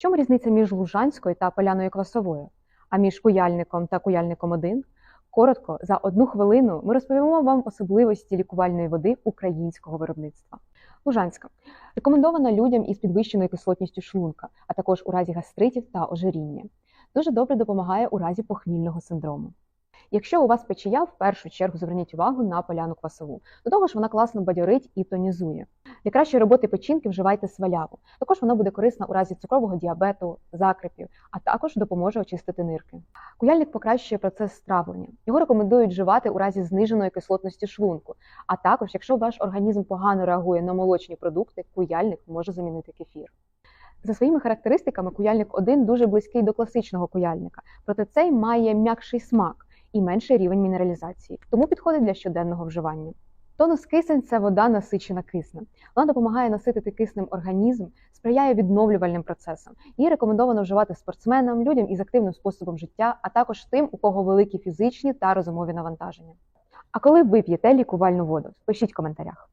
чому різниця між Лужанською та Поляною Квасовою, а між куяльником та куяльником 1? Коротко, за одну хвилину ми розповімо вам особливості лікувальної води українського виробництва. Лужанська рекомендована людям із підвищеною кислотністю шлунка, а також у разі гастритів та ожиріння. Дуже добре допомагає у разі похмільного синдрому. Якщо у вас печія, в першу чергу зверніть увагу на поляну квасову. До того ж, вона класно бадьорить і тонізує. Для кращої роботи печінки вживайте сваляву. Також вона буде корисна у разі цукрового діабету, закрепів, а також допоможе очистити нирки. Куяльник покращує процес стравлення. Його рекомендують вживати у разі зниженої кислотності шлунку. А також, якщо ваш організм погано реагує на молочні продукти, куяльник може замінити кефір. За своїми характеристиками, куяльник 1 дуже близький до класичного куяльника, проте цей має м'якший смак і менший рівень мінералізації, тому підходить для щоденного вживання. Тонус кисень це вода насичена киснем. Вона допомагає наситити киснем організм, сприяє відновлювальним процесам. Її рекомендовано вживати спортсменам, людям із активним способом життя, а також тим, у кого великі фізичні та розумові навантаження. А коли ви п'єте лікувальну воду, пишіть в коментарях.